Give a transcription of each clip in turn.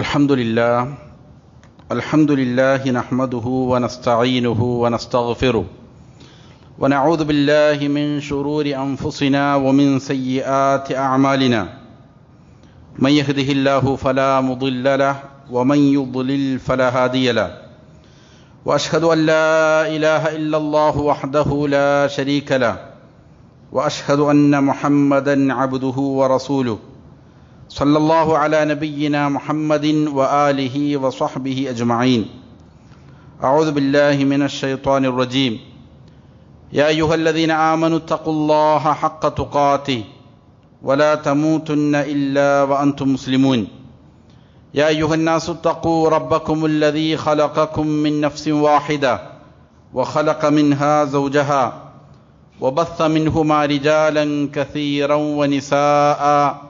الحمد لله الحمد لله نحمده ونستعينه ونستغفره ونعوذ بالله من شرور أنفسنا ومن سيئات أعمالنا. من يهده الله فلا مضل له ومن يضلل فلا هادي له. وأشهد أن لا إله إلا الله وحده لا شريك له وأشهد أن محمدا عبده ورسوله. صلى الله على نبينا محمد وآله وصحبه أجمعين. أعوذ بالله من الشيطان الرجيم. يا أيها الذين آمنوا اتقوا الله حق تقاته ولا تموتن إلا وأنتم مسلمون. يا أيها الناس اتقوا ربكم الذي خلقكم من نفس واحدة وخلق منها زوجها وبث منهما رجالا كثيرا ونساء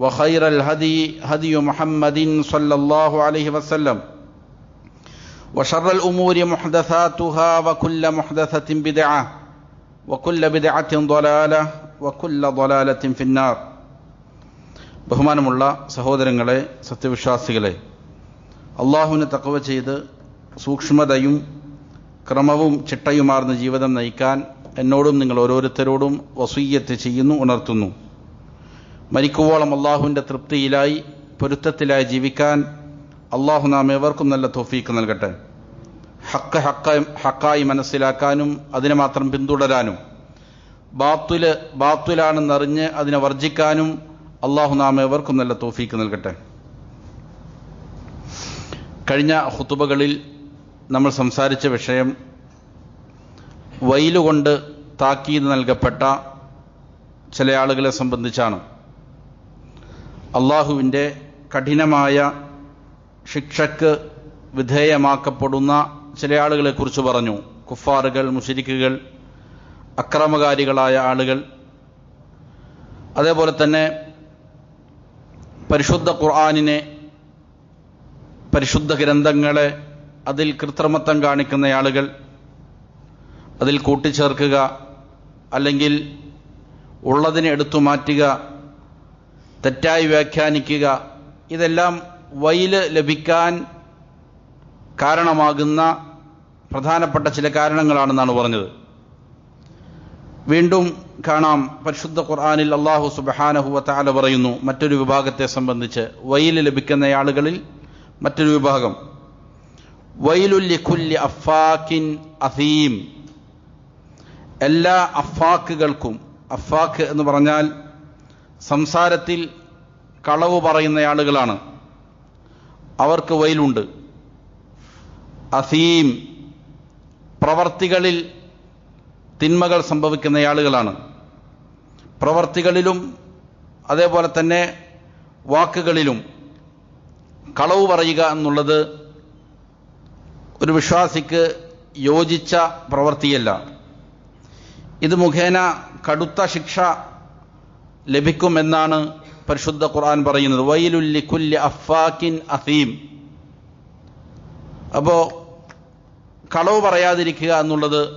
وخير الهدي هدي محمد صلى الله عليه وسلم وشر الامور محدثاتها وكل محدثه بدعه وكل بدعه ضلاله وكل ضلاله في النار ബഹുമാനമുള്ള സഹോദരങ്ങളെ സത്യവിശ്വാസികളെ അള്ളാഹുവിനെ തക്കവ ചെയ്ത് സൂക്ഷ്മതയും ക്രമവും ചിട്ടയുമാർന്ന ജീവിതം നയിക്കാൻ എന്നോടും നിങ്ങൾ ഓരോരുത്തരോടും വസൂയ്യത്ത് ചെയ്യുന്നു ഉണർത്തുന്നു മരിക്കുവോളം അള്ളാഹുവിന്റെ തൃപ്തിയിലായി പൊരുത്തത്തിലായി ജീവിക്കാൻ അള്ളാഹു നാം ഏവർക്കും നല്ല തോഫീക്ക് നൽകട്ടെ. ഹക്ക് ഹക്ക ഹക്കായി മനസ്സിലാക്കാനും അതിനെ മാത്രം പിന്തുടരാനും ബാത്തുൽ ബാത്തുലാണെന്നറിഞ്ഞ് അതിനെ വർജിക്കാനും അള്ളാഹു നാം ഏവർക്കും നല്ല തോഫീക്ക് നൽകട്ടെ. കഴിഞ്ഞ ഹുത്തുബകളിൽ നമ്മൾ സംസാരിച്ച വിഷയം വയിലുകൊണ്ട് താക്കീത് നൽകപ്പെട്ട ചില ആളുകളെ സംബന്ധിച്ചാണ്. അള്ളാഹുവിന്റെ കഠിനമായ ശിക്ഷക്ക് വിധേയമാക്കപ്പെടുന്ന ചില ആളുകളെക്കുറിച്ച് പറഞ്ഞു. കുഫാറുകൾ മുഷരിക്കുകൾ അക്രമകാരികളായ ആളുകൾ. അതേപോലെ തന്നെ പരിശുദ്ധ ഖുർആാനിനെ പരിശുദ്ധ ഗ്രന്ഥങ്ങളെ അതിൽ കൃത്രിമത്വം കാണിക്കുന്ന ആളുകൾ. അതിൽ കൂട്ടിച്ചേർക്കുക അല്ലെങ്കിൽ ഉള്ളതിനെ എടുത്തു മാറ്റുക തെറ്റായി വ്യാഖ്യാനിക്കുക. ഇതെല്ലാം വൈൽ ലഭിക്കാൻ കാരണമാകുന്ന പ്രധാനപ്പെട്ട ചില കാരണങ്ങളാണെന്നാണ് പറഞ്ഞത്. വീണ്ടും കാണാം. പരിശുദ്ധ ഖുർആാനിൽ അള്ളാഹു സുബഹാനഹുവ താല പറയുന്നു മറ്റൊരു വിഭാഗത്തെ സംബന്ധിച്ച് വയിൽ ലഭിക്കുന്ന ആളുകളിൽ മറ്റൊരു വിഭാഗം. വൈലുല്ലിഖുല്ലി അഫാക്കിൻ അസീം. എല്ലാ അഫാക്കുകൾക്കും അഫാഖ് എന്ന് പറഞ്ഞാൽ സംസാരത്തിൽ കളവ് പറയുന്ന ആളുകളാണ്. അവർക്ക് വയലുണ്ട്. അസീം പ്രവർത്തികളിൽ തിന്മകൾ സംഭവിക്കുന്ന ആളുകളാണ്. പ്രവർത്തികളിലും അതേപോലെ തന്നെ വാക്കുകളിലും കളവ് പറയുക എന്നുള്ളത് ഒരു വിശ്വാസിക്ക് യോജിച്ച പ്രവൃത്തിയല്ല. ഇത് മുഖേന കടുത്ത ശിക്ഷ ലഭിക്കുമെന്നാണ് പരിശുദ്ധ ഖുർആൻ പറയുന്നത്. വൈലുല്ലി കുല്ലി അഫാക്കിൻ അസീം. അപ്പോൾ കളവ് പറയാതിരിക്കുക എന്നുള്ളത്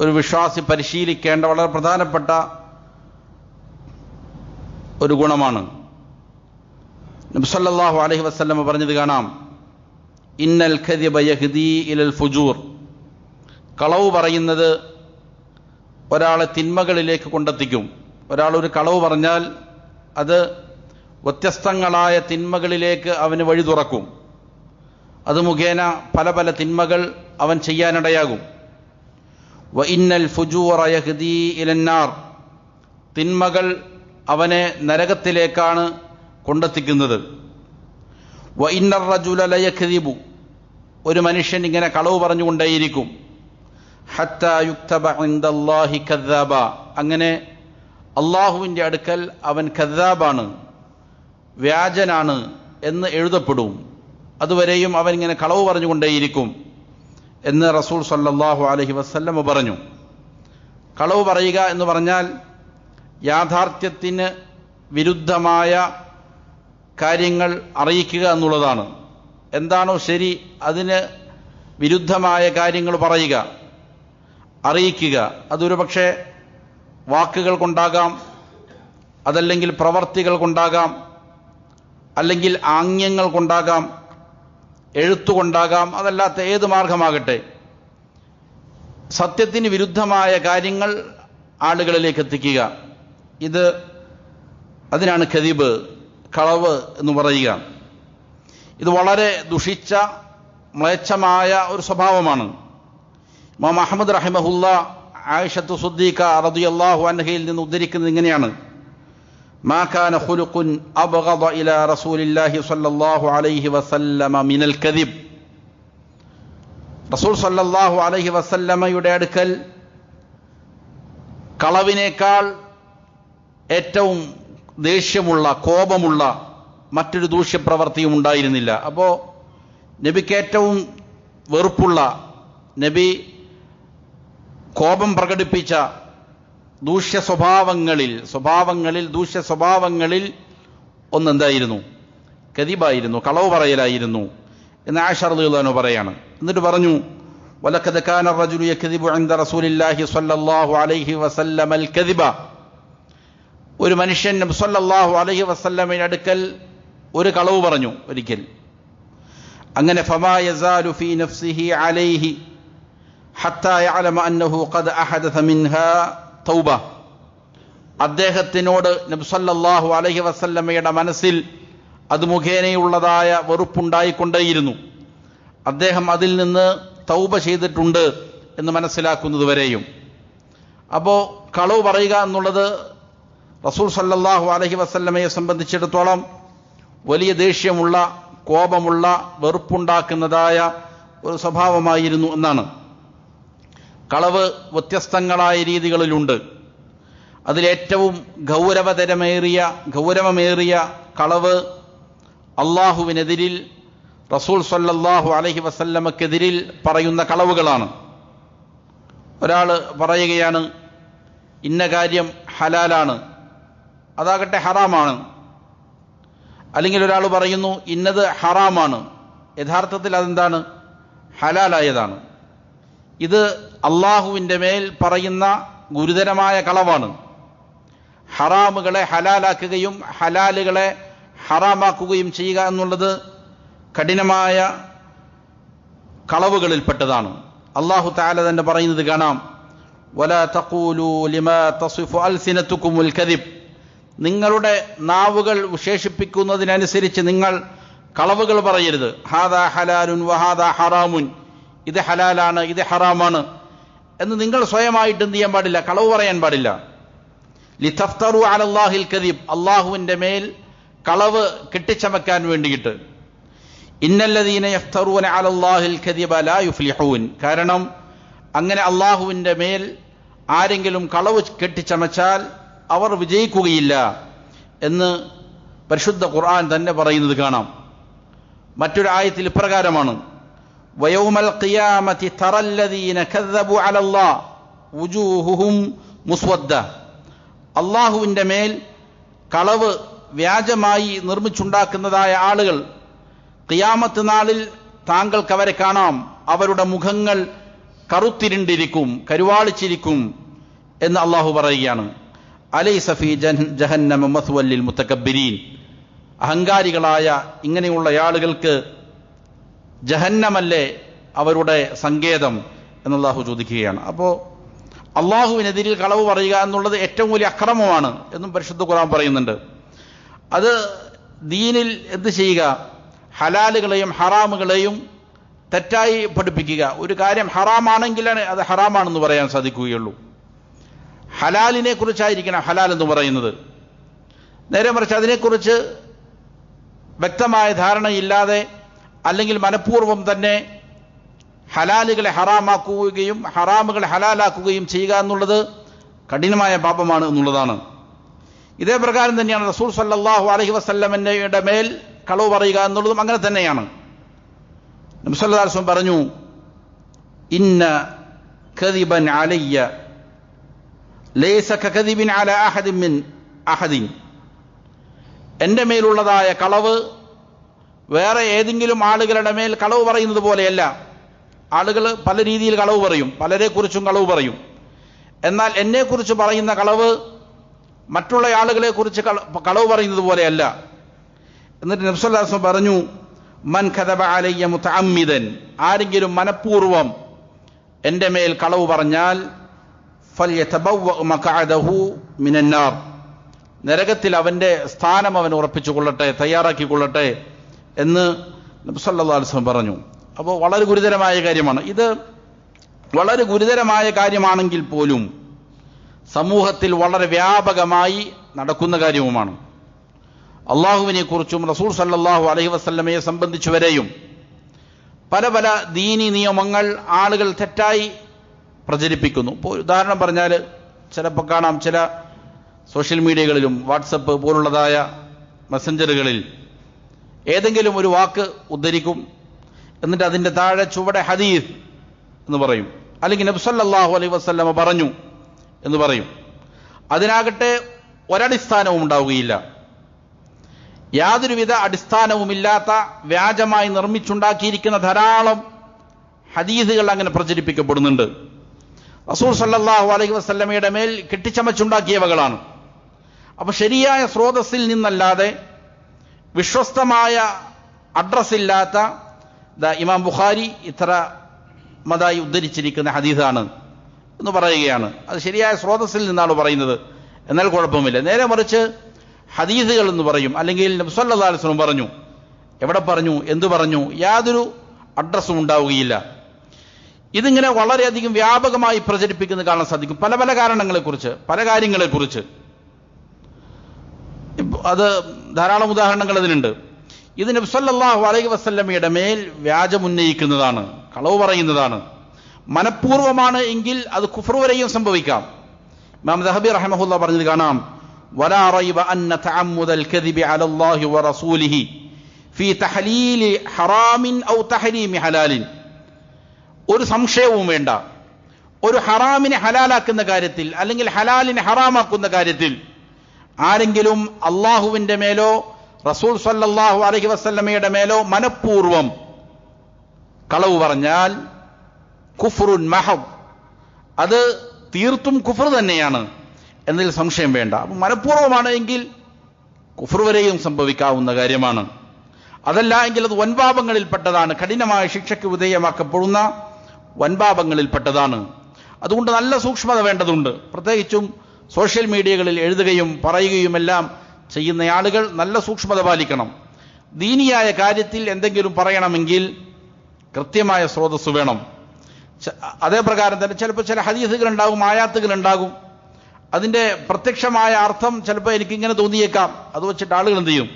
ഒരു വിശ്വാസി പരിശീലിക്കേണ്ട വളരെ പ്രധാനപ്പെട്ട ഒരു ഗുണമാണ്. നബ്സല്ലാഹു അലഹി വസ്ലമ പറഞ്ഞത് കാണാം. ഇന്നൽ ഖദിബയഹ്ദി ഇലൽ ഫുജൂർ. കളവ് പറയുന്നത് ഒരാളെ തിന്മകളിലേക്ക് കൊണ്ടെത്തിക്കും. ഒരാൾ ഒരു കളവ് പറഞ്ഞാൽ അത് വ്യത്യസ്തങ്ങളായ തിന്മകളിലേക്ക് അവന് വഴി തുറക്കും. അത് മുഖേന പല പല തിന്മകൾ അവൻ ചെയ്യാനിടയാകും. വ ഇന്നൽ ഫുജൂറയഹ്ദി ഇലന്നാർ. തിന്മകൾ അവനെ നരകത്തിലേക്കാണ് കൊണ്ടെത്തിക്കുന്നത്. വ ഇന്നർ റജുല ലയഖ്ദിബു. ഒരു മനുഷ്യൻ ഇങ്ങനെ കളവ് പറഞ്ഞുകൊണ്ടേയിരിക്കും. ഹത്ത യുക്തബ കദ്ദാബ. അങ്ങനെ അള്ളാഹുവിന്റെ അടുക്കൽ അവൻ കദാബാണ് വ്യാജനാണ് എന്ന് എഴുതപ്പെടും. അതുവരെയും അവൻ ഇങ്ങനെ കളവ് പറഞ്ഞുകൊണ്ടേയിരിക്കും എന്ന് റസൂൾ സല്ലാഹു അലഹി വസ്ല്ലമ പറഞ്ഞു. കളവ് പറയുക എന്ന് പറഞ്ഞാൽ യാഥാർത്ഥ്യത്തിന് വിരുദ്ധമായ കാര്യങ്ങൾ അറിയിക്കുക എന്നുള്ളതാണ്. എന്താണോ ശരി അതിന് വിരുദ്ധമായ കാര്യങ്ങൾ പറയുക അറിയിക്കുക. അതൊരു പക്ഷേ വാക്കുകൾ കൊണ്ടാകാം അതല്ലെങ്കിൽ പ്രവർത്തികൾ കൊണ്ടാകാം അല്ലെങ്കിൽ ആംഗ്യങ്ങൾ കൊണ്ടാകാം എഴുത്തുകൊണ്ടാകാം അതല്ലാത്ത ഏത് മാർഗമാകട്ടെ. സത്യത്തിന് വിരുദ്ധമായ കാര്യങ്ങൾ ആളുകളിലേക്ക് എത്തിക്കുക. ഇത് അതിനാണ് ഖദീബ് കളവ് എന്ന് പറയുക. ഇത് വളരെ ദുഷിച്ച മ്ലേച്ഛമായ ഒരു സ്വഭാവമാണ്. ഇമാം അഹമ്മദ് റഹിമഹുല്ല ആയിഷത്തു സുദ്ദീഖ റതി അൻഹയിൽ നിന്ന് ഉദ്ധരിക്കുന്നത് ഇങ്ങനെയാണ്. മാക്കാന ഹുലുക്കുൻ അബ്ഗദ ഇലാ റസൂലില്ലാഹി സ്വല്ലല്ലാഹു അലൈഹി വസല്ലമ മിനൽ കദിബ്. റസൂൽ സ്വല്ലല്ലാഹു അലൈഹി വസല്ലമയുടെ അടുക്കൽ കളവിനേക്കാൾ ഏറ്റവും ദേഷ്യമുള്ള കോപമുള്ള മറ്റൊരു ദൂഷ്യപ്രവൃത്തിയും ഉണ്ടായിരുന്നില്ല. അപ്പോൾ നബിക്ക് ഏറ്റവും വെറുപ്പുള്ള നബി കോപം പ്രകടിപ്പിച്ച ദൂഷ്യ സ്വഭാവങ്ങളിൽ സ്വഭാവങ്ങളിൽ ദൂഷ്യ സ്വഭാവങ്ങളിൽ ഒന്നെന്തായിരുന്നു കതിബായിരുന്നു കളവ് പറയലായിരുന്നു എന്ന് ആഷർദാനു പറയാണ് എന്നിട്ട് പറഞ്ഞു ولقد كان الرجل يكذب عند رسول الله صلى الله عليه وسلم الكذب ഒരു മനുഷ്യൻ നബി സല്ലല്ലാഹു അലൈഹി വസല്ലമയുടെ അടുക്കൽ ഒരു കളവ് പറഞ്ഞു ഒരിക്കൽ അങ്ങനെ ഫമാ യസാലു ഫീ നഫ്സിഹി അലൈഹി ഹത്താ യഅലമ അന്നഹു ഖദ് അഹദഥ മിൻഹാ തൗബ. അദ്ദേഹത്തിനോട് നബി സല്ലല്ലാഹു അലൈഹി വസല്ലമയുടെ മനസ്സിൽ അത് മുഖേനയുള്ളതായ വെറുപ്പുണ്ടായിക്കൊണ്ടേയിരുന്നു. അദ്ദേഹം അതിൽ നിന്ന് തൗബ ചെയ്തിട്ടുണ്ട് എന്ന് മനസ്സിലാക്കുന്നത് വരെയും. അപ്പോൾ കളവ് പറയുക എന്നുള്ളത് റസൂൽ സല്ലല്ലാഹു അലൈഹി വസല്ലമയെ സംബന്ധിച്ചിടത്തോളം വലിയ ദേഷ്യമുള്ള കോപമുള്ള വെറുപ്പുണ്ടാക്കുന്നതായ ഒരു സ്വഭാവമായിരുന്നു എന്നാണ്. കളവ് വ്യത്യസ്തങ്ങളായ രീതികളിലുണ്ട്. അതിലേറ്റവും ഗൗരവതരമേറിയ ഗൗരവമേറിയ കളവ് അള്ളാഹുവിനെതിരിൽ റസൂൽ സല്ലല്ലാഹു അലഹി വസല്ലമക്കെതിരിൽ പറയുന്ന കളവുകളാണ്. ഒരാൾ പറയുകയാണ് ഇന്ന കാര്യം ഹലാലാണ് അതാകട്ടെ ഹറാമാണ്. അല്ലെങ്കിൽ ഒരാൾ പറയുന്നു ഇന്നത് ഹറാമാണ്. യഥാർത്ഥത്തിൽ അതെന്താണ്? ഹലാലായതാണ്. ഇത് അള്ളാഹുവിന്റെ മേൽ പറയുന്ന ഗുരുതരമായ കളവാണ്. ഹറാമുകളെ ഹലാലാക്കുകയും ഹലാലുകളെ ഹറാമാക്കുകയും ചെയ്യുക എന്നുള്ളത് കഠിനമായ കളവുകളിൽപ്പെട്ടതാണ്. അള്ളാഹു താല തന്നെ പറയുന്നത് കാണാം. വല തക്കൂലു ലിമ തസിഫു അൽസിനത്തുക്കുമുൽ കദിബ്. നിങ്ങളുടെ നാവുകൾ വിശേഷിപ്പിക്കുന്നതിനനുസരിച്ച് നിങ്ങൾ കളവുകൾ പറയരുത്. ഹാദാ ഹലാലുൻ വഹാദാ ഹറാമുൻ. ഇത് ഹലാലാണ് ഇത് ഹറാമാണ് എന്ന് നിങ്ങൾ സ്വയമായിട്ട് എന്ത് ചെയ്യാൻ പാടില്ല കളവ് പറയാൻ പാടില്ല. ലിതഫ്തറു അലല്ലാഹിൽ കദീബ് അള്ളാഹുവിന്റെ മേൽ കളവ് കെട്ടിച്ചമക്കാൻ വേണ്ടിയിട്ട്. ഇന്നല്ലദീന യഫ്തറൂന അലല്ലാഹിൽ കദീബ ലാ യുഫ്ലിഹൂൻ. കാരണം അങ്ങനെ അള്ളാഹുവിന്റെ മേൽ ആരെങ്കിലും കളവ് കെട്ടിച്ചമച്ചാൽ അവർ വിജയിക്കുകയില്ല എന്ന് പരിശുദ്ധ ഖുർആൻ തന്നെ പറയുന്നത് കാണാം. മറ്റൊരു ആയത്തിൽ ഇപ്രകാരമാണ്. വയൗമൽ ഖിയാമത്തി തറല്ലദീന കദ്ദബു അലല്ലാഹ് വുജൂഹുഹും മുസ്വദ്ദ അള്ളാഹുവിന്റെ മേൽ കളവ് വ്യാജമായി നിർമ്മിച്ചുണ്ടാക്കുന്നതായ ആളുകൾ കിയാമത്ത് നാളിൽ താങ്കൾക്ക് അവരെ കാണാം. അവരുടെ മുഖങ്ങൾ കറുത്തിരുണ്ടിരിക്കും കരുവാളിച്ചിരിക്കും എന്ന് അള്ളാഹു പറയുകയാണ്. അലൈ സഫി ജഹന്നമ മസ്വല്ലിൽ മുത്തക്കബിരീൻ അഹങ്കാരികളായ ഇങ്ങനെയുള്ള ആളുകൾക്ക് ജഹന്നമല്ലേ അവരുടെ സങ്കേതം എന്നല്ലാഹു ചോദിക്കുകയാണ്. അപ്പോൾ അള്ളാഹുവിനെതിരിൽ കളവ് പറയുക എന്നുള്ളത് ഏറ്റവും വലിയ അക്രമമാണ് എന്നും പരിശുദ്ധ ഖുറാൻ പറയുന്നുണ്ട്. അത് ദീനിൽ എന്ത് ചെയ്യുക? ഹലാലുകളെയും ഹറാമുകളെയും തെറ്റായി പഠിപ്പിക്കുക. ഒരു കാര്യം ഹറാമാണെങ്കിലാണ് അത് ഹറാമാണെന്ന് പറയാൻ സാധിക്കുകയുള്ളൂ. ഹലാലിനെ കുറിച്ചായിരിക്കണം ഹലാൽ എന്ന് പറയുന്നത്. നേരെ മറിച്ച് അതിനെക്കുറിച്ച് വ്യക്തമായ ധാരണയില്ലാതെ അല്ലെങ്കിൽ മനഃപൂർവം തന്നെ ഹലാലുകളെ ഹറാമാക്കുകയും ഹറാമുകളെ ഹലാലാക്കുകയും ചെയ്യുക എന്നുള്ളത് കഠിനമായ പാപമാണ് എന്നുള്ളതാണ്. ഇതേ പ്രകാരം തന്നെയാണ് റസൂൽ സല്ലാഹു അലഹി വസ്ല്ലമന്റെ മേൽ കളവ് പറയുക എന്നുള്ളതും അങ്ങനെ തന്നെയാണ്. നബ്സല്ലാസ്വം പറഞ്ഞു ഇന്ന കദിബൻ അലയ്യ ലേസ കദിബിൻ അല അഹദിൻ അഹദിൻ. എന്റെ മേലുള്ളതായ കളവ് വേറെ ഏതെങ്കിലും ആളുകളുടെ മേൽ കളവ് പറയുന്നത് പോലെയല്ല. ആളുകൾ പല രീതിയിൽ കളവ് പറയും. പലരെക്കുറിച്ചും കളവ് പറയും. എന്നാൽ എന്നെക്കുറിച്ച് പറയുന്ന കളവ് മറ്റുള്ള ആളുകളെക്കുറിച്ച് കളവ് പറയുന്നത് പോലെയല്ല. എന്നിട്ട് നബ്സല്ലാസ്വം പറഞ്ഞു മൻ കഥബ അലയ്യ മുത്തഅമ്മിദൻ ആരെങ്കിലും മനഃപൂർവം എന്റെ മേൽ കളവ് പറഞ്ഞാൽ നരകത്തിൽ അവന്റെ സ്ഥാനം അവൻ ഉറപ്പിച്ചു കൊള്ളട്ടെ തയ്യാറാക്കി കൊള്ളട്ടെ എന്ന് നബ്സല്ലാ അലിസ്ലം പറഞ്ഞു. അപ്പോൾ വളരെ ഗുരുതരമായ കാര്യമാണ്. ഇത് വളരെ ഗുരുതരമായ കാര്യമാണെങ്കിൽ പോലും സമൂഹത്തിൽ വളരെ വ്യാപകമായി നടക്കുന്ന കാര്യവുമാണ്. അള്ളാഹുവിനെ കുറിച്ചും റസൂൽ സല്ലാഹു അലഹി വസ്ല്ലമയെ സംബന്ധിച്ചു വരെയും പല പല ദീനി നിയമങ്ങൾ ആളുകൾ തെറ്റായി പ്രചരിപ്പിക്കുന്നു. ഇപ്പോൾ ഉദാഹരണം പറഞ്ഞാൽ ചിലപ്പോൾ കാണാം ചില സോഷ്യൽ മീഡിയകളിലും വാട്സപ്പ് പോലുള്ളതായ മെസ്സഞ്ചറുകളിൽ ഏതെങ്കിലും ഒരു വാക്ക് ഉദ്ധരിക്കും. എന്നിട്ട് അതിന്റെ താഴെ ചുവടെ ഹദീസ് എന്ന് പറയും. അല്ലെങ്കിൽ നബ്സല്ലാഹു അലൈഹി വസ്ല്ലമ പറഞ്ഞു എന്ന് പറയും. അതിനാകട്ടെ ഒരടിസ്ഥാനവും ഉണ്ടാവുകയില്ല. യാതൊരുവിധ അടിസ്ഥാനവുമില്ലാത്ത വ്യാജമായി നിർമ്മിച്ചുണ്ടാക്കിയിരിക്കുന്ന ധാരാളം ഹദീസുകൾ അങ്ങനെ പ്രചരിപ്പിക്കപ്പെടുന്നുണ്ട്. റസൂൽ സല്ലാഹു അലൈഹി വസ്ല്ലമയുടെ മേൽ കെട്ടിച്ചമച്ചുണ്ടാക്കിയവകളാണ്. അപ്പോൾ ശരിയായ സ്രോതസ്സിൽ നിന്നല്ലാതെ വിശ്വസ്തമായ അഡ്രസ്സില്ലാത്ത ഇമാം ബുഖാരി ഇത്ര മതായി ഉദ്ധരിച്ചിരിക്കുന്ന ഹദീസാണ് എന്ന് പറയുകയാണ്. അത് ശരിയായ സ്രോതസ്സിൽ നിന്നാണ് പറയുന്നത്. എന്നാൽ കുഴപ്പമില്ല. നേരെ മറിച്ച് ഹദീസുകൾ എന്ന് പറയും. അല്ലെങ്കിൽ നബ്സല്ലാ അലിസ്ലം പറഞ്ഞു. എവിടെ പറഞ്ഞു? എന്ത് പറഞ്ഞു? യാതൊരു അഡ്രസ്സും ഉണ്ടാവുകയില്ല. ഇതിങ്ങനെ വളരെയധികം വ്യാപകമായി പ്രചരിപ്പിക്കുന്നത് കാണാൻ സാധിക്കും. പല പല കാരണങ്ങളെക്കുറിച്ച് പല കാര്യങ്ങളെക്കുറിച്ച്. അത് ധാരാളം ഉദാഹരണങ്ങൾ ഇതിനുണ്ട് ഇത് നബ്സല്ലാഹു അലൈഹി വസ്ല്ലമയുടെ മേൽ വ്യാജമുന്നയിക്കുന്നതാണ് കളവ് പറയുന്നതാണ് മനഃപൂർവമാണ് എങ്കിൽ അത് കുഫർ വരെയും സംഭവിക്കാം ഇമാം ദഹബി റഹമഹുല്ല പറഞ്ഞത് കാണാം ولا ريب أن تعمد الكذب على الله ورسوله في تحليل حرام أو تحريم حلال ഒരു സംശയവും വേണ്ട ഒരു ഹറാമിനെ ഹലാലാക്കുന്ന കാര്യത്തിൽ അല്ലെങ്കിൽ ഹലാലിനെ ഹറാമാക്കുന്ന കാര്യത്തിൽ ആരെങ്കിലും അള്ളാഹുവിന്റെ മേലോ റസൂൽ സല്ലാഹു അലഹി വസ്ല്ലമയുടെ മേലോ മനഃപൂർവം കളവ് പറഞ്ഞാൽ കുഫറുൻ മഹബ് അത് തീർത്തും കുഫർ തന്നെയാണ് എന്നതിൽ സംശയം വേണ്ട. അപ്പം മനഃപൂർവമാണ് എങ്കിൽ കുഫർ വരെയും സംഭവിക്കാവുന്ന കാര്യമാണ്. അതല്ല എങ്കിൽ അത് വൻപാപങ്ങളിൽപ്പെട്ടതാണ്. കഠിനമായ ശിക്ഷയ്ക്ക് വിധേയമാക്കപ്പെടുന്ന വൻപാപങ്ങളിൽപ്പെട്ടതാണ്. അതുകൊണ്ട് നല്ല സൂക്ഷ്മത വേണ്ടതുണ്ട്. പ്രത്യേകിച്ചും സോഷ്യൽ മീഡിയകളിൽ എഴുതുകയും പറയുകയുമെല്ലാം ചെയ്യുന്ന ആളുകൾ നല്ല സൂക്ഷ്മത പാലിക്കണം. ദീനിയായ കാര്യത്തിൽ എന്തെങ്കിലും പറയണമെങ്കിൽ കൃത്യമായ സ്രോതസ് വേണം. അതേപ്രകാരം തന്നെ ചിലപ്പോൾ ചില ആയാത്തുകൾ ഉണ്ടാകും അതിന്റെ പ്രത്യക്ഷമായ അർത്ഥം ചിലപ്പോൾ എനിക്കിങ്ങനെ തോന്നിയേക്കാം. അത് വെച്ചിട്ട് ആളുകൾ എന്ത് ചെയ്യും?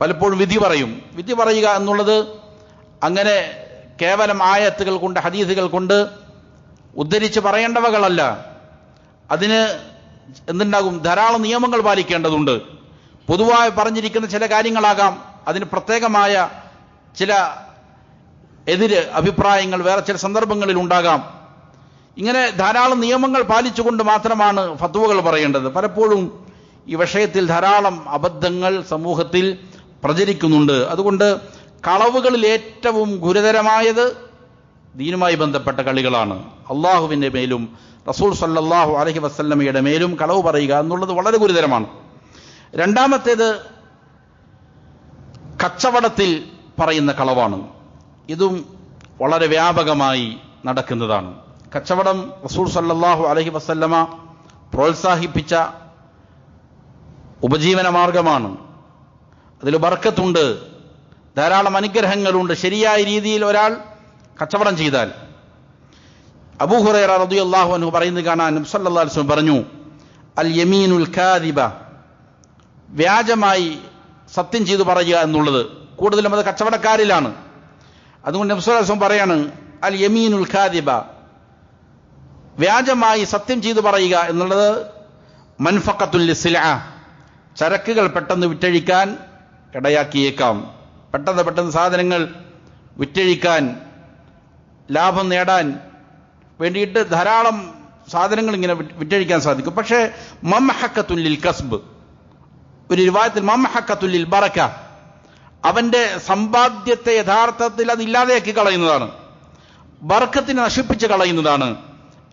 പലപ്പോഴും വിധി പറയും. വിധി പറയുക എന്നുള്ളത് അങ്ങനെ കേവലം ആയത്തുകൾ കൊണ്ട് ഹദീസുകൾ കൊണ്ട് ഉദ്ധരിച്ച് പറയേണ്ടവകളല്ല. അതിന് എന്തുണ്ടാകും? ധാരാളം നിയമങ്ങൾ പാലിക്കേണ്ടതുണ്ട്. പൊതുവായി പറഞ്ഞിരിക്കുന്ന ചില കാര്യങ്ങളാകാം. അതിന് പ്രത്യേകമായ ചില എതിര് അഭിപ്രായങ്ങൾ വേറെ ചില സന്ദർഭങ്ങളിൽ ഉണ്ടാകാം. ഇങ്ങനെ ധാരാളം നിയമങ്ങൾ പാലിച്ചുകൊണ്ട് മാത്രമാണ് ഫത്വകൾ പറയേണ്ടത്. പലപ്പോഴും ഈ വിഷയത്തിൽ ധാരാളം അബദ്ധങ്ങൾ സമൂഹത്തിൽ പ്രചരിക്കുന്നുണ്ട്. അതുകൊണ്ട് കളവുകളിൽ ഏറ്റവും ഗുരുതരമായത് ദീനുമായി ബന്ധപ്പെട്ട കളികളാണ്. അള്ളാഹുവിന്റെ മേലും റസൂൽ സല്ലാഹു അലഹി വസ്ല്ലമയുടെ മേലും കളവ് പറയുക എന്നുള്ളത് വളരെ ഗുരുതരമാണ്. രണ്ടാമത്തേത് കച്ചവടത്തിൽ പറയുന്ന കളവാണ്. ഇതും വളരെ വ്യാപകമായി നടക്കുന്നതാണ്. കച്ചവടം റസൂൽ സല്ലാഹു അലഹി വസല്ലമ പ്രോത്സാഹിപ്പിച്ച ഉപജീവന മാർഗമാണ്. അതിൽ ബർക്കത്തുണ്ട് ധാരാളം അനുഗ്രഹങ്ങളുണ്ട്. ശരിയായ രീതിയിൽ ഒരാൾ കച്ചവടം ചെയ്താൽ അബൂഹുറൈറ പറയുന്നത് കാണാൻ അലിസ്ലം പറഞ്ഞു അൽ യമീനുൽ കാദിബ. വ്യാജമായി സത്യം ചെയ്തു പറയുക എന്നുള്ളത് കൂടുതലും അത് കച്ചവടക്കാരിലാണ്. അതുകൊണ്ട് നബ്സുലം പറയാണ് അൽ യമീനുൽ കാദിബ. വ്യാജമായി സത്യം ചെയ്തു പറയുക എന്നുള്ളത് മൻഫക്കത്തുൽ സില ചരക്കുകൾ പെട്ടെന്ന് വിറ്റഴിക്കാൻ ഇടയാക്കിയേക്കാം. പെട്ടെന്ന് പെട്ടെന്ന് സാധനങ്ങൾ വിറ്റഴിക്കാൻ ലാഭം നേടാൻ വേണ്ടിയിട്ട് ധാരാളം സാധനങ്ങൾ ഇങ്ങനെ വിറ്റഴിക്കാൻ സാധിക്കും. പക്ഷേ മമ്മഹക്കത്തുല്ലിൽ കസ്ബ്. ഒരു രൂപത്തിൽ മമ്മഹക്കത്തുല്ലിൽ ബറക്ക. അവന്റെ സമ്പാദ്യത്തെ യഥാർത്ഥത്തിൽ അത് ഇല്ലാതെയാക്കി കളയുന്നതാണ്. ബർക്കത്തിനെ നശിപ്പിച്ച് കളയുന്നതാണ്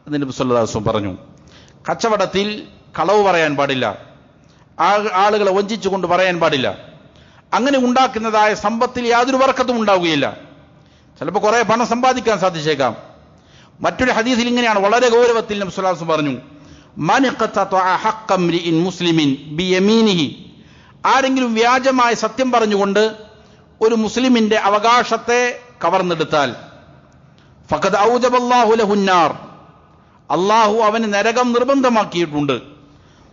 എന്ന് പുസ്തകദാസം പറഞ്ഞു. കച്ചവടത്തിൽ കളവ് പറയാൻ പാടില്ല. ആളുകളെ വഞ്ചിച്ചുകൊണ്ട് പറയാൻ പാടില്ല. അങ്ങനെ ഉണ്ടാക്കുന്നതായ സമ്പത്തിൽ യാതൊരു വർക്കത്തും ഉണ്ടാവുകയില്ല. ചിലപ്പോൾ കുറേ പണം സമ്പാദിക്കാൻ സാധിച്ചേക്കാം. മറ്റൊരു ഹദീസിൽ ഇങ്ങനെയാണ്. വളരെ ഗൗരവത്തിൽ നബി സല്ലല്ലാഹു അലൈഹി വസല്ലം പറഞ്ഞു മുസ്ലിമിൻ ആരെങ്കിലും വ്യാജമായ സത്യം പറഞ്ഞുകൊണ്ട് ഒരു മുസ്ലിമിന്റെ അവകാശത്തെ കവർന്നെടുത്താൽ ഫഖദ് ഔജബല്ലാഹു ലഹുന്നാർ അള്ളാഹു അവന് നരകം നിർബന്ധമാക്കിയിട്ടുണ്ട്.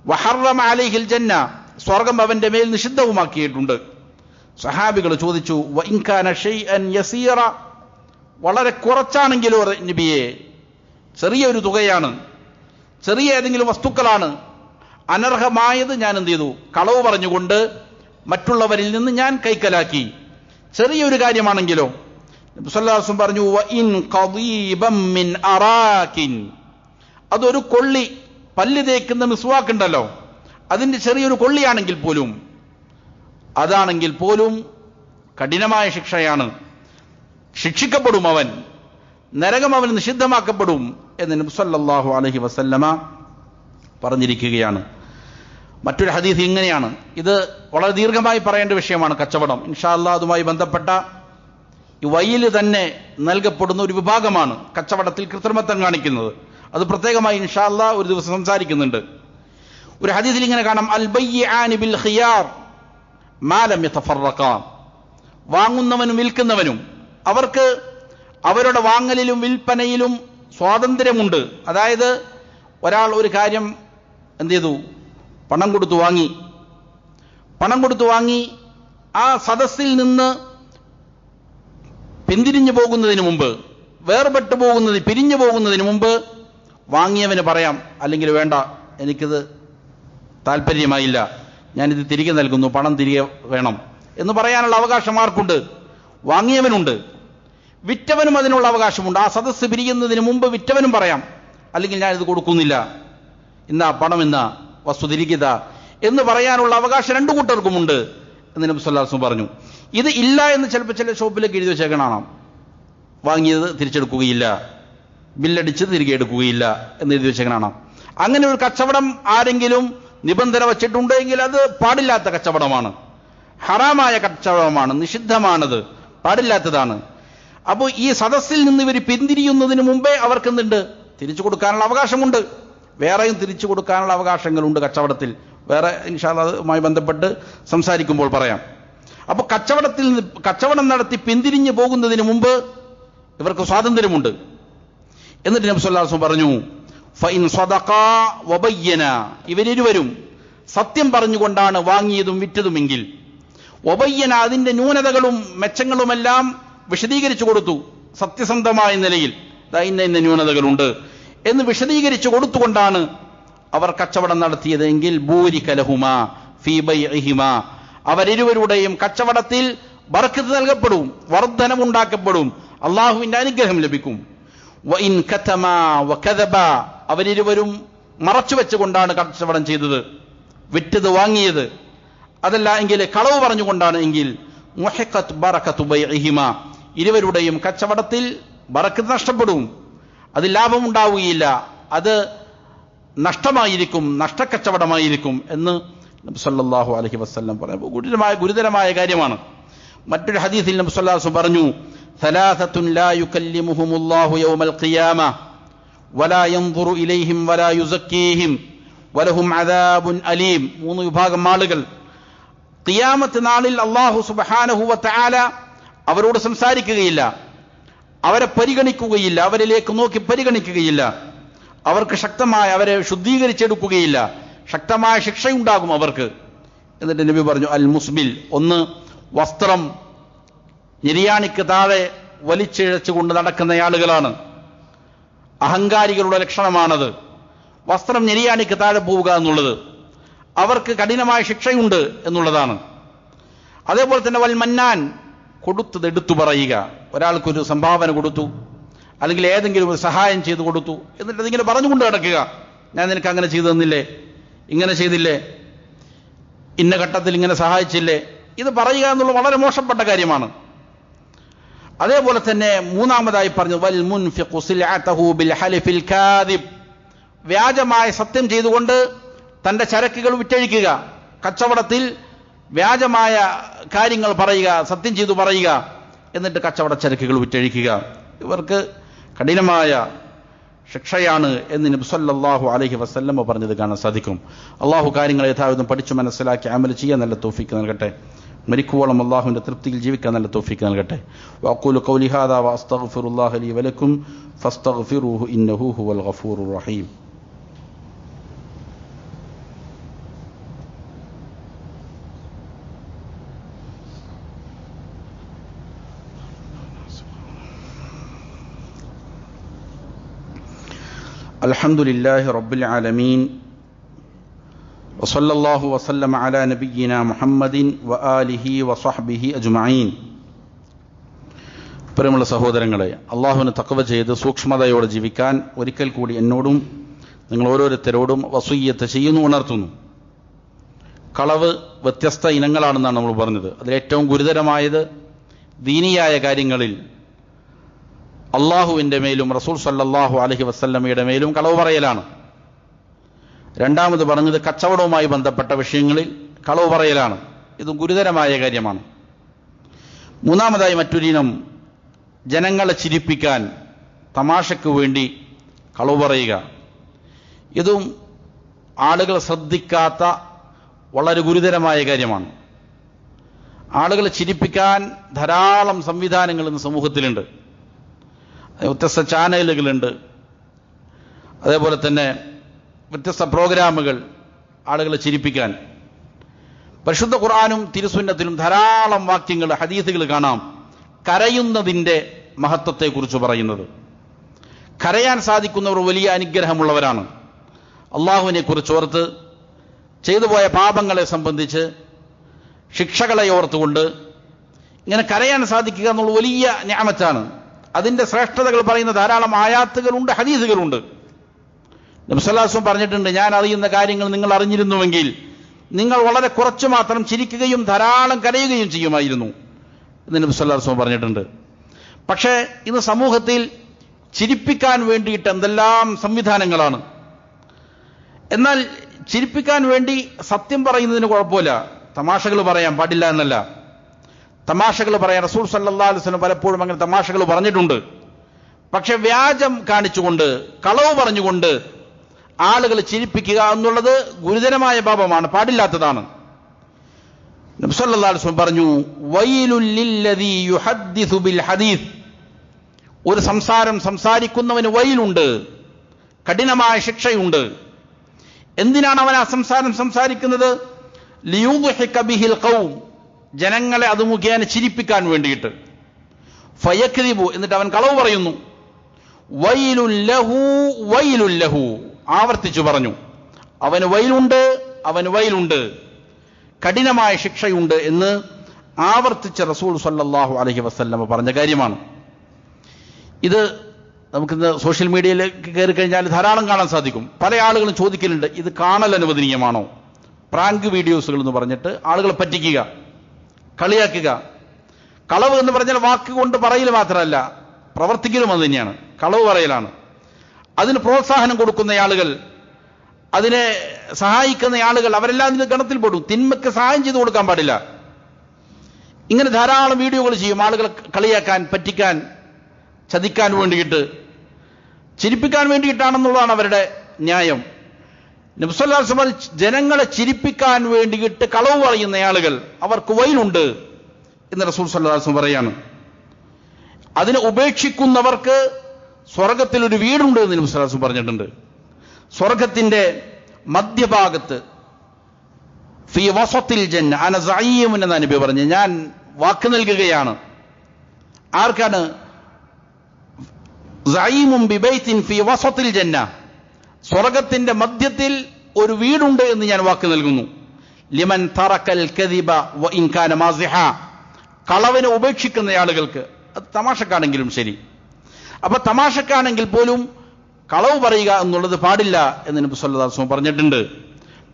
വഹറമ അലൈഹിൽ ജന്ന. സ്വർഗം അവന്റെ മേൽ നിഷിദ്ധവുമാക്കിയിട്ടുണ്ട്. സഹാബികൾ ചോദിച്ചു "വ ഇൻ കാന ഷൈഅൻ യസീറ. വളരെ കുറച്ചാണെങ്കിലും ഒരു നബിയെ. ചെറിയൊരു തുകയാണ്. ചെറിയ ഏതെങ്കിലും വസ്തുക്കളാണ്. അനർഹമായത് ഞാൻ എന്ത് ചെയ്തു? കളവ് പറഞ്ഞുകൊണ്ട് മറ്റുള്ളവരിൽ നിന്ന് ഞാൻ കൈക്കലാക്കി. ചെറിയൊരു കാര്യമാണെങ്കിലോ സല്ലല്ലാഹു പറഞ്ഞു "വ ഇൻ ഖദീബം മിൻ അറാക്കിൻ അതൊരു കൊള്ളി പല്ല് തേക്കുന്ന മിസ്വാക്കുണ്ടല്ലോ അതിന്റെ ചെറിയൊരു കൊള്ളിയാണെങ്കിൽ പോലും അതാണെങ്കിൽ പോലും കഠിനമായ ശിക്ഷയാണ്. ശിക്ഷിക്കപ്പെടും അവൻ നരകം അവന് നിഷിദ്ധമാക്കപ്പെടും എന്ന് നബ്സല്ലാഹു അലഹി വസല്ലമ പറഞ്ഞിരിക്കുകയാണ്. മറ്റൊരു ഹദീസ് ഇങ്ങനെയാണ്. ഇത് വളരെ ദീർഘമായി പറയേണ്ട വിഷയമാണ് കച്ചവടം. ഇൻഷാ അല്ലാഹ് അതുമായി ബന്ധപ്പെട്ട ഈ വയ്യിൽ തന്നെ നൽകപ്പെടുന്ന ഒരു വിഭാഗമാണ് കച്ചവടത്തിൽ കൃത്രിമത്വം കാണിക്കുന്നത്. അത് പ്രത്യേകമായി ഇൻഷാ അല്ലാഹ് ഒരു ദിവസം സംസാരിക്കുന്നുണ്ട്. ഒരു ഹദീസിൽ ഇങ്ങനെ കാണാം അൽ ബയ്യാനി ബിൽ ഖിയാർ മാലം വാങ്ങുന്നവനും വിൽക്കുന്നവനും അവർക്ക് അവരുടെ വാങ്ങലിലും വിൽപ്പനയിലും സ്വാതന്ത്ര്യമുണ്ട്. അതായത് ഒരാൾ ഒരു കാര്യം എന്ത് ചെയ്തു? പണം കൊടുത്തു വാങ്ങി. പണം കൊടുത്തു വാങ്ങി. ആ സദസ്സിൽ നിന്ന് പിന്തിരിഞ്ഞു പോകുന്നതിന് മുമ്പ് വേർപെട്ടു പോകുന്നത് പിരിഞ്ഞു പോകുന്നതിന് മുമ്പ് വാങ്ങിയവന് പറയാം അല്ലെങ്കിൽ വേണ്ട എനിക്കിത് താല്പര്യമായില്ല ഞാനിത് തിരികെ നൽകുന്നു പണം തിരികെ വേണം. എന്ന് പറയാനുള്ള അവകാശം ആർക്കുണ്ട്? വാങ്ങിയവനുണ്ട്. വിറ്റവനും അതിനുള്ള അവകാശമുണ്ട്. ആ സദസ്സ് പിരിയുന്നതിന് മുമ്പ് വിറ്റവനും പറയാം. അല്ലെങ്കിൽ ഞാനിത് കൊടുക്കുന്നില്ല. ഇന്നാ പണം ഇന്ന വസ്തു തിരിക്കുക എന്ന് പറയാനുള്ള അവകാശം രണ്ടു കൂട്ടർക്കുമുണ്ട് എന്ന് നബി സല്ലല്ലാഹു പറഞ്ഞു. ഇത് ഇല്ല എന്ന് ചിലപ്പോൾ ചില ഷോപ്പിലേക്ക് എഴുതി വെച്ചേക്കണം വാങ്ങിയത് തിരിച്ചെടുക്കുകയില്ല. ബില്ലടിച്ച് തിരികെ എടുക്കുകയില്ല എന്ന് എഴുതി വെച്ചേക്കണം അങ്ങനെ ഒരു കച്ചവടം ആരെങ്കിലും നിബന്ധന വച്ചിട്ടുണ്ടെങ്കിൽ അത് പാടില്ലാത്ത കച്ചവടമാണ്. ഹറാമായ കച്ചവടമാണ് നിഷിദ്ധമാണത് പാടില്ലാത്തതാണ്. അപ്പോൾ ഈ സദസ്സിൽ നിന്ന് ഇവർ പിന്തിരിയുന്നതിന് മുമ്പേ അവർക്ക് എന്തുണ്ട് തിരിച്ചു കൊടുക്കാനുള്ള അവകാശമുണ്ട്. വേറെയും തിരിച്ചു കൊടുക്കാനുള്ള അവകാശങ്ങളുണ്ട് കച്ചവടത്തിൽ. വേറെ ഇൻഷാല്ല അതുമായി ബന്ധപ്പെട്ട് സംസാരിക്കുമ്പോൾ പറയാം. അപ്പോൾ കച്ചവടത്തിൽ നിന്ന് കച്ചവടം നടത്തി പിന്തിരിഞ്ഞു പോകുന്നതിന് മുമ്പ് ഇവർക്ക് സ്വാതന്ത്ര്യമുണ്ട്. എന്നിട്ട് നബി സല്ലല്ലാഹു അലൈഹി പറഞ്ഞു ഫൈൻ വബയ്യന. ഇവരിരുവരും സത്യം പറഞ്ഞുകൊണ്ടാണ് വാങ്ങിയതും വിറ്റതുമെങ്കിൽ. ഒബയ്യന അതിന്റെ ന്യൂനതകളും മെച്ചങ്ങളുമെല്ലാം വിശദീകരിച്ചു കൊടുത്തു. സത്യസന്ധമായ നിലയിൽ. ഇന്ന ഇന്ന ന്യൂനതകളുണ്ട്. എന്ന് വിശദീകരിച്ചു കൊടുത്തുകൊണ്ടാണ് അവർ കച്ചവടം നടത്തിയതെങ്കിൽ ഭൂരി കലഹുമ ഫീ ബൈഇഹിമ. അവരിരുവരുടെയും കച്ചവടത്തിൽ ബർക്കത്ത് നൽകപ്പെടും വർധനമുണ്ടാക്കപ്പെടും അള്ളാഹുവിന്റെ അനുഗ്രഹം ലഭിക്കും. അവരിരുവരും മറച്ചു വെച്ചുകൊണ്ടാണ് കച്ചവടം ചെയ്തത് വിറ്റത് വാങ്ങിയത്. അതല്ല എങ്കിൽ കളവ് പറഞ്ഞുകൊണ്ടാണ് എങ്കിൽ മുഹക്കത്ത് ബറക്കത്ത് ബൈഇഹിമ. ഇരുവരുടെയും കച്ചവടത്തിൽ വറക്ക് നഷ്ടപ്പെടും. അത് ലാഭമുണ്ടാവുകയില്ല അത് നഷ്ടമായിരിക്കും നഷ്ടക്കച്ചവടമായിരിക്കും എന്ന് നബ്സല്ലാഹു അലഹി വസ്ലം പറഞ്ഞു. ഗുരുതരമായ ഗുരുതരമായ കാര്യമാണ്. മറ്റൊരു ഹദീസിൽ നബ്സല്ലാസ് പറഞ്ഞു മൂന്ന് വിഭാഗം ആളുകൾ. നാളിൽ അള്ളാഹു സുബാനഹുവ അവരോട് സംസാരിക്കുകയില്ല. അവരെ പരിഗണിക്കുകയില്ല. അവരിലേക്ക് നോക്കി പരിഗണിക്കുകയില്ല. അവർക്ക് ശക്തമായ അവരെ ശുദ്ധീകരിച്ചെടുക്കുകയില്ല. ശക്തമായ ശിക്ഷയുണ്ടാകും അവർക്ക്. എന്നിട്ട് നബി പറഞ്ഞു അൽ മുസ്ബിൽ. ഒന്ന് വസ്ത്രം നിര്യാണിക്ക് താഴെ വലിച്ചിഴച്ചുകൊണ്ട് നടക്കുന്ന ആളുകളാണ്. അഹങ്കാരികളുടെ ലക്ഷണമാണത്. വസ്ത്രം നിര്യാണിക്ക് താഴെ പോവുക എന്നുള്ളത്. അവർക്ക് കഠിനമായ ശിക്ഷയുണ്ട് എന്നുള്ളതാണ്. അതേപോലെ തന്നെ വൽ മന്നാൻ. കൊടുത്തത് എടുത്തു പറയുക. ഒരാൾക്കൊരു സംഭാവന കൊടുത്തു. അല്ലെങ്കിൽ ഏതെങ്കിലും ഒരു സഹായം ചെയ്തു കൊടുത്തു. എന്നിട്ട് അതിങ്ങനെ പറഞ്ഞുകൊണ്ട് കിടക്കുക ഞാൻ നിനക്ക് അങ്ങനെ ചെയ്തു തന്നില്ലേ? ഇങ്ങനെ ചെയ്തില്ലേ? ഇന്ന ഘട്ടത്തിൽ ഇങ്ങനെ സഹായിച്ചില്ലേ? ഇത് പറയുക എന്നുള്ളത് വളരെ മോശപ്പെട്ട കാര്യമാണ്. അതേപോലെ തന്നെ മൂന്നാമതായി പറഞ്ഞു വൽ ബിൽ കാദിബ്. വ്യാജമായ സത്യം ചെയ്തുകൊണ്ട് തന്റെ ചരക്കുകൾ വിറ്റഴിക്കുക. കച്ചവടത്തിൽ വ്യാജമായ കാര്യങ്ങൾ പറയുക സത്യം ചെയ്തു പറയുക എന്നിട്ട് കച്ചവട ചരക്കുകൾ വിറ്റഴിക്കുക. ഇവർക്ക് കഠിനമായ ശിക്ഷയാണ് എന്ന് നബി അലഹി അലൈഹി വസല്ലമ പറഞ്ഞത് കാണാൻ സാധിക്കും. അള്ളാഹു കാര്യങ്ങൾ യഥാവിധം പഠിച്ചു മനസ്സിലാക്കി അമൽ ചെയ്യാൻ നല്ല തോഫിക്ക് നൽകട്ടെ. മരിക്കുവോളം അള്ളാഹുവിന്റെ തൃപ്തിയിൽ ജീവിക്കാൻ നല്ല തോഫിക്ക് നൽകട്ടെ. വാക്കൂലു കൗലിഹാദ ഹാദാ വഅസ്തഗ്ഫിറുല്ലാഹ ലി വലക്കും ഫസ്തഗ്ഫിറൂഹു ഇന്നഹു ഹുവൽ ഗഫൂറുർ റഹീം. الحمد لله رب العالمين وصلى الله وسلم على نبينا محمد وآله وصحبه أجمعين പ്രിയമുള്ള സഹോദരങ്ങളെ അള്ളാഹുവിന് തക്കവ ചെയ്ത് സൂക്ഷ്മതയോടെ ജീവിക്കാൻ ഒരിക്കൽ കൂടി എന്നോടും നിങ്ങൾ ഓരോരുത്തരോടും വസൂയ്യത്ത് ചെയ്യുന്നു ഉണർത്തുന്നു കളവ് വ്യത്യസ്ത ഇനങ്ങളാണെന്നാണ് നമ്മൾ പറഞ്ഞത് അതിലേറ്റവും ഗുരുതരമായത് ദീനിയായ കാര്യങ്ങളിൽ അള്ളാഹുവിന്റെ മേലും റസൂൽ സല്ലാഹു അലഹി വസ്ല്ലമയുടെ മേലും കളവ് പറയലാണ് രണ്ടാമത് പറഞ്ഞത് കച്ചവടവുമായി ബന്ധപ്പെട്ട വിഷയങ്ങളിൽ കളവ് പറയലാണ് ഇത് ഗുരുതരമായ കാര്യമാണ്. മൂന്നാമതായി മറ്റൊരിനം ജനങ്ങളെ ചിരിപ്പിക്കാൻ തമാശയ്ക്ക് വേണ്ടി കളവ് പറയുക ഇതും ആളുകൾ ശ്രദ്ധിക്കാത്ത വളരെ ഗുരുതരമായ കാര്യമാണ്. ആളുകളെ ചിരിപ്പിക്കാൻ ധാരാളം സംവിധാനങ്ങൾ ഇന്ന് സമൂഹത്തിലുണ്ട്. വ്യത്യസ്ത ചാനലുകളുണ്ട്. അതേപോലെ തന്നെ വ്യത്യസ്ത പ്രോഗ്രാമുകൾ ആളുകളെ ചിരിപ്പിക്കാൻ. പരിശുദ്ധ ഖുർആാനും തിരുസുന്നത്തിലും ധാരാളം വാക്യങ്ങൾ ഹദീസുകൾ കാണാം. കരയുന്നതിന്റെ മഹത്വത്തെക്കുറിച്ച് പറയുന്നത്. കരയാൻ സാധിക്കുന്നവർ വലിയ അനുഗ്രഹമുള്ളവരാണ്. അള്ളാഹുവിനെ കുറിച്ച് ഓർത്ത് ചെയ്തു പോയ പാപങ്ങളെ സംബന്ധിച്ച് ശിക്ഷകളെ ഓർത്തുകൊണ്ട് ഇങ്ങനെ കരയാൻ സാധിക്കുക എന്നുള്ള വലിയ ഞാമത്താണ്. അതിന്റെ ശ്രേഷ്ഠതകൾ പറയുന്ന ധാരാളം ആയാത്തുകളുണ്ട് ഹദീസുകളുണ്ട്. നബ്സല്ലാസും പറഞ്ഞിട്ടുണ്ട് ഞാൻ അറിയുന്ന കാര്യങ്ങൾ നിങ്ങൾ അറിഞ്ഞിരുന്നുവെങ്കിൽ നിങ്ങൾ വളരെ കുറച്ച് മാത്രം ചിരിക്കുകയും ധാരാളം കരയുകയും ചെയ്യുമായിരുന്നു. എന്ന് നബ്സല്ലാസും പറഞ്ഞിട്ടുണ്ട്. പക്ഷേ ഇന്ന് സമൂഹത്തിൽ ചിരിപ്പിക്കാൻ വേണ്ടിയിട്ട് എന്തെല്ലാം സംവിധാനങ്ങളാണ്. എന്നാൽ ചിരിപ്പിക്കാൻ വേണ്ടി സത്യം പറയുന്നതിന് കുഴപ്പമില്ല. തമാശകൾ പറയാൻ പാടില്ല എന്നല്ല. തമാശകൾ പറയാൻ റസൂൽ സല്ലാ അലുസ്ലം പലപ്പോഴും അങ്ങനെ തമാശകൾ പറഞ്ഞിട്ടുണ്ട്. പക്ഷെ വ്യാജം കാണിച്ചുകൊണ്ട് കളവ് പറഞ്ഞുകൊണ്ട് ആളുകൾ ചിരിപ്പിക്കുക എന്നുള്ളത് ഗുരുതരമായ പാപമാണ് പാടില്ലാത്തതാണ്. നബ്സല്ലാസ്ലം പറഞ്ഞു ഒരു സംസാരം സംസാരിക്കുന്നവന് വയിലുണ്ട് കഠിനമായ ശിക്ഷയുണ്ട്. എന്തിനാണ് അവൻ ആ സംസാരം സംസാരിക്കുന്നത്? ലിയൂഹിക ബിഹിൽ ഖൗം. ജനങ്ങളെ അത് മുഖേന ചിരിപ്പിക്കാൻ വേണ്ടിയിട്ട്. ഫയക്രിബു എന്നിട്ട് അവൻ കളവ് പറയുന്നു. വൈലുല്ലഹു വൈലുല്ലഹു ആവർത്തിച്ചു പറഞ്ഞു. അവന് വൈലുണ്ട് അവന് വൈലുണ്ട്. കഠിനമായ ശിക്ഷയുണ്ട് എന്ന് ആവർത്തിച്ച റസൂൾ സല്ലാഹു അലഹി വസല്ലമ പറഞ്ഞ കാര്യമാണ്. ഇത് നമുക്കിന്ന് സോഷ്യൽ മീഡിയയിലേക്ക് കയറി കഴിഞ്ഞാൽ ധാരാളം കാണാൻ സാധിക്കും. പല ആളുകളും ചോദിക്കലുണ്ട് ഇത് കാണൽ അനുവദനീയമാണോ? പ്രാങ്ക് വീഡിയോസുകൾ എന്ന് പറഞ്ഞിട്ട് ആളുകളെ പറ്റിക്കുക. കളിയാക്കുക. കളവ് എന്ന് പറഞ്ഞാൽ വാക്കുകൊണ്ട് പറയൽ മാത്രമല്ല പ്രവർത്തിക്കലും അത് തന്നെയാണ്. കളവ് പറയലാണ്. അതിന് പ്രോത്സാഹനം കൊടുക്കുന്ന ആളുകൾ അതിനെ സഹായിക്കുന്ന ആളുകൾ അവരെല്ലാം ഇതിന് ഗണത്തിൽപ്പെടും തിന്മയ്ക്ക് സഹായം ചെയ്തു കൊടുക്കാൻ പാടില്ല. ഇങ്ങനെ ധാരാളം വീഡിയോകൾ ചെയ്യും. ആളുകളെ കളിയാക്കാൻ പറ്റിക്കാൻ ചതിക്കാൻ വേണ്ടിയിട്ട്. ചിരിപ്പിക്കാൻ വേണ്ടിയിട്ടാണെന്നുള്ളതാണ് അവരുടെ ന്യായം. നബ്സല്ലാസ്മ ജനങ്ങളെ ചിരിപ്പിക്കാൻ വേണ്ടിയിട്ട് കളവ് പറയുന്ന ആളുകൾ അവർക്ക് വൈനുണ്ട് എന്ന് റസൂൽ സല്ലാസ്മ പറയാണ്. അതിനെ ഉപേക്ഷിക്കുന്നവർക്ക് സ്വർഗത്തിൽ ഒരു വീടുണ്ട് എന്ന് നബ്സല്ലാസ്മ പറഞ്ഞിട്ടുണ്ട്. സ്വർഗത്തിന്റെ മധ്യഭാഗത്ത് ഫി വസത്തിൽ ജന്ന അന സയ്യമുൻ എന്ന നബി പറഞ്ഞു ഞാൻ വാക്ക് നൽകുകയാണ്. ആർക്കാണ് ും? ബിബൈത്തിൻ ഫി വസത്തിൽ ജന്ന. സ്വർഗത്തിന്റെ മധ്യത്തിൽ ഒരു വീടുണ്ട് എന്ന് ഞാൻ വാക്ക് നൽകുന്നു. ലിമൻ തറക്കൽ കദിബ വ മാസിഹ. കളവിനെ ഉപേക്ഷിക്കുന്ന ആളുകൾക്ക് അത് തമാശക്കാണെങ്കിലും ശരി. അപ്പൊ തമാശക്കാണെങ്കിൽ പോലും കളവ് പറയുക എന്നുള്ളത് പാടില്ല എന്ന് നബി സല്ലല്ലാഹു പറഞ്ഞിട്ടുണ്ട്.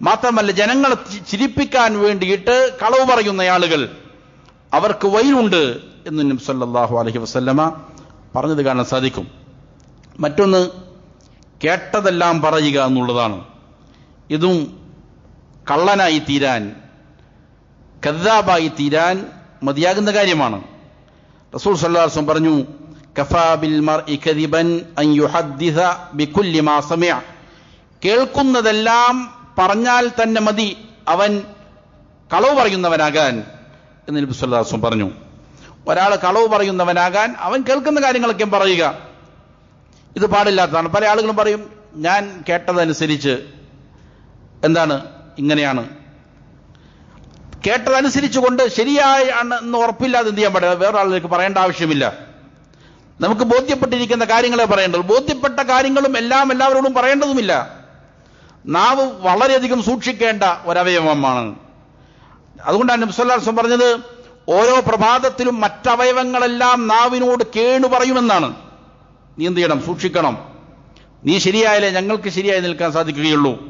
മാത്രമല്ല ജനങ്ങളെ ചിരിപ്പിക്കാൻ വേണ്ടിയിട്ട് കളവ് പറയുന്ന ആളുകൾ അവർക്ക് വൈരുണ്ട് എന്ന് നബി സല്ലല്ലാഹു അലൈഹി വസല്ലമ പറഞ്ഞത് കാണാൻ സാധിക്കും. മറ്റൊന്ന് കേട്ടതെല്ലാം പറയുക എന്നുള്ളതാണ്. ഇതും കള്ളനായി തീരാൻ കദ്ദാബായി തീരാൻ മതിയാകുന്ന കാര്യമാണ്. റസൂൽ സല്ലാസം പറഞ്ഞു കഫാബിൽ കേൾക്കുന്നതെല്ലാം പറഞ്ഞാൽ തന്നെ മതി അവൻ കളവ് പറയുന്നവനാകാൻ എന്ന് നബി സല്ലാസ്വം പറഞ്ഞു. ഒരാൾ കളവ് പറയുന്നവനാകാൻ അവൻ കേൾക്കുന്ന കാര്യങ്ങളൊക്കെ പറയുക. ഇത് പാടില്ലാത്തതാണ്. പല ആളുകളും പറയും ഞാൻ കേട്ടതനുസരിച്ച് എന്താണ് ഇങ്ങനെയാണ്. കേട്ടതനുസരിച്ച് കൊണ്ട് ശരിയായ എന്ന് ഉറപ്പില്ലാതെ എന്ത് ചെയ്യാൻ പാടില്ല. വേറെ ആളുകൾക്ക് പറയേണ്ട ആവശ്യമില്ല. നമുക്ക് ബോധ്യപ്പെട്ടിരിക്കുന്ന കാര്യങ്ങളെ പറയേണ്ടത് ബോധ്യപ്പെട്ട കാര്യങ്ങളും എല്ലാം എല്ലാവരോടും പറയേണ്ടതുമില്ല. നാവ് വളരെയധികം സൂക്ഷിക്കേണ്ട ഒരവയവമാണ്. അതുകൊണ്ടാണ് നബ്സല്ലാസം പറഞ്ഞത് ഓരോ പ്രഭാതത്തിലും മറ്റവയവങ്ങളെല്ലാം നാവിനോട് കേണു പറയുമെന്നാണ്. നീ എന്ത് ചെയ്യണം? സൂക്ഷിക്കണം. നീ ശരിയായാലേ ഞങ്ങൾക്ക് ശരിയായി നിൽക്കാൻ സാധിക്കുകയുള്ളൂ.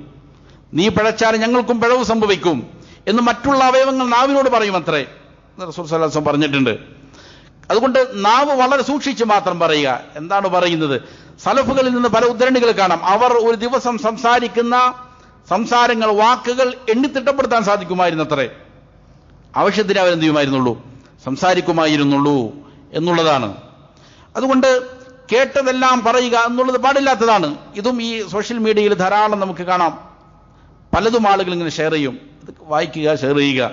നീ പിഴച്ചാൽ ഞങ്ങൾക്കും പിഴവ് സംഭവിക്കും എന്ന് മറ്റുള്ള അവയവങ്ങൾ നാവിനോട് പറയും അത്രേ റസൂൽ സല്ലല്ലാഹു പറഞ്ഞിട്ടുണ്ട്. അതുകൊണ്ട് നാവ് വളരെ സൂക്ഷിച്ച് മാത്രം പറയുക. എന്താണ് പറയുന്നത്? സലഫുകളിൽ നിന്ന് പല ഉദ്ധരണികൾ കാണാം. അവർ ഒരു ദിവസം സംസാരിക്കുന്ന സംസാരങ്ങൾ വാക്കുകൾ എണ്ണിത്തിട്ടപ്പെടുത്താൻ സാധിക്കുമായിരുന്നു അത്രേ ആവശ്യത്തിന് അവരെന്ത് ചെയ്യുമായിരുന്നുള്ളൂ? സംസാരിക്കുമായിരുന്നുള്ളൂ എന്നുള്ളതാണ്. അതുകൊണ്ട് കേട്ടതെല്ലാം പറയുക എന്നുള്ളത് പാടില്ലാത്തതാണ്. ഇതും ഈ സോഷ്യൽ മീഡിയയിൽ ധാരാളം നമുക്ക് കാണാം. പലതും ആളുകൾ ഇങ്ങനെ ഷെയർ ചെയ്യും. വായിക്കുക ഷെയർ ചെയ്യുക.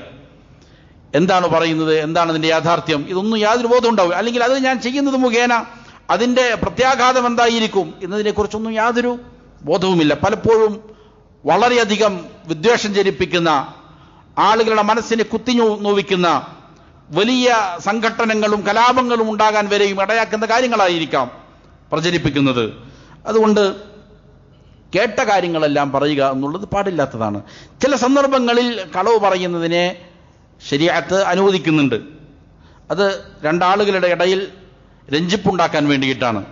എന്താണ് പറയുന്നത്? എന്താണ് അതിന്റെ യാഥാർത്ഥ്യം? ഇതൊന്നും യാതൊരു ബോധം ഉണ്ടാവും അല്ലെങ്കിൽ അത് ഞാൻ ചെയ്യുന്നത് മുഖേന അതിന്റെ പ്രത്യാഘാതം എന്തായിരിക്കും എന്നതിനെക്കുറിച്ചൊന്നും യാതൊരു ബോധവുമില്ല. പലപ്പോഴും വളരെയധികം വിദ്വേഷം ജനിപ്പിക്കുന്ന ആളുകളുടെ മനസ്സിനെ കുത്തിഞ്ഞു നോവിക്കുന്ന വലിയ സംഘടനകളും കലാപങ്ങളും ഉണ്ടാകാൻ വരെയും ഇടയാക്കുന്ന കാര്യങ്ങളായിരിക്കാം പ്രചരിപ്പിക്കുന്നത്. അതുകൊണ്ട് കേട്ട കാര്യങ്ങളെല്ലാം പറയുക എന്നുള്ളത് പാടില്ലാത്തതാണ്. ചില സന്ദർഭങ്ങളിൽ കളവ് പറയുന്നതിനെ ശരിയാത്ത് അനുവദിക്കുന്നുണ്ട്. അത് രണ്ടാളുകളുടെ ഇടയിൽ രഞ്ജിപ്പുണ്ടാക്കാൻ വേണ്ടിയിട്ടാണ്.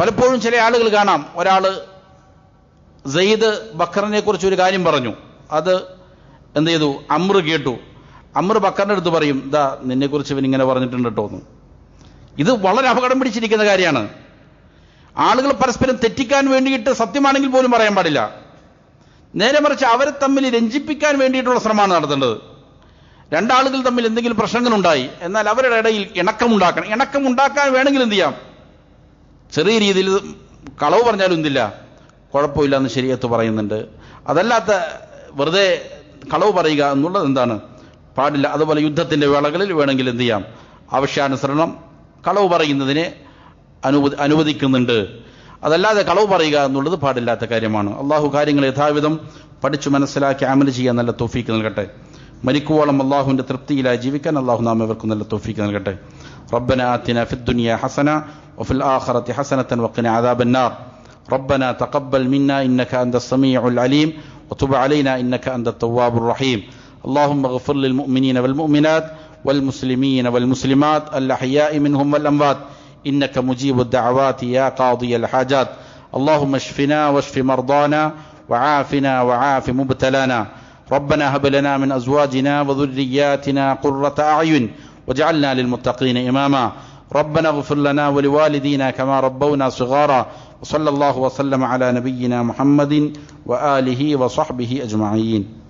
പലപ്പോഴും ചില ആളുകൾ കാണാം. ഒരാൾ സെയ്ദ് ബക്കറിനെ കുറിച്ച് ഒരു കാര്യം പറഞ്ഞു. അത് എന്ത് ചെയ്തു? അമ്ര കേട്ടു. അമ്ര ബക്കറിന്റെ അടുത്ത് പറയും ഇതാ നിന്നെക്കുറിച്ച് ഇവൻ ഇങ്ങനെ പറഞ്ഞിട്ടുണ്ട് കേട്ടോ എന്ന്. ഇത് വളരെ അപകടം പിടിച്ചിരിക്കുന്ന കാര്യമാണ്. ആളുകൾ പരസ്പരം തെറ്റിക്കാൻ വേണ്ടിയിട്ട് സത്യമാണെങ്കിൽ പോലും പറയാൻ പാടില്ല. നേരെ മറിച്ച് അവരെ തമ്മിൽ രഞ്ജിപ്പിക്കാൻ വേണ്ടിയിട്ടുള്ള ശ്രമമാണ് നടത്തേണ്ടത്. രണ്ടാളുകൾ തമ്മിൽ എന്തെങ്കിലും പ്രശ്നങ്ങളുണ്ടായി എന്നാൽ അവരുടെ ഇടയിൽ ഇണക്കമുണ്ടാക്കണം ഇണക്കമുണ്ടാക്കാൻ വേണമെങ്കിൽ എന്ത് ചെയ്യാം? ചെറിയ രീതിയിൽ കളവ് പറഞ്ഞാലും എന്തില്ല. കുഴപ്പമില്ല എന്ന് ശരിയത്ത് പറയുന്നുണ്ട്. അതല്ലാത്ത വെറുതെ കളവ് പറയുക എന്നുള്ളത് എന്താണ്? പാടില്ല അതുപോലെ യുദ്ധത്തിന്റെ വേളകളിൽ വേണമെങ്കിൽ എന്ത് ചെയ്യാം ആവശ്യാനുസരണം കളവ് പറയുന്നതിനെ അനുവദി അനുവദിക്കുന്നുണ്ട് അതല്ലാതെ കളവ് പറയുക എന്നുള്ളത് പാടില്ലാത്ത കാര്യമാണ് അള്ളാഹു കാര്യങ്ങൾ യഥാവിധം പഠിച്ചു മനസ്സിലാക്കി അമല് ചെയ്യാൻ നല്ല തോഫീക്ക് നൽകട്ടെ മരിക്കുവോളം അള്ളാഹുവിന്റെ തൃപ്തിയിലായി ജീവിക്കാൻ അള്ളാഹു നാം ഇവർക്കും നല്ല തോഫീക്ക് നൽകട്ടെ ربنا آتنا في الدنيا حسنة وفي الآخرة حسنة وقنا عذاب النار ربنا تقبل منا إنك أنت السميع العليم وتب علينا إنك أنت التواب الرحيم اللهم اغفر للمؤمنين والمؤمنات والمسلمين والمسلمات الأحياء منهم والأموات. إنك مجيب الدعوات يا قاضي الحاجات. اللهم اشفنا واشف مرضانا وعافنا وعاف مبتلانا. ربنا هب لنا من أزواجنا وذرياتنا قرة أعين واجعلنا للمتقين إماما. ربنا اغفر لنا ولوالدينا كما ربونا صغارا. وصلى الله وسلم على نبينا محمد وآله وصحبه أجمعين.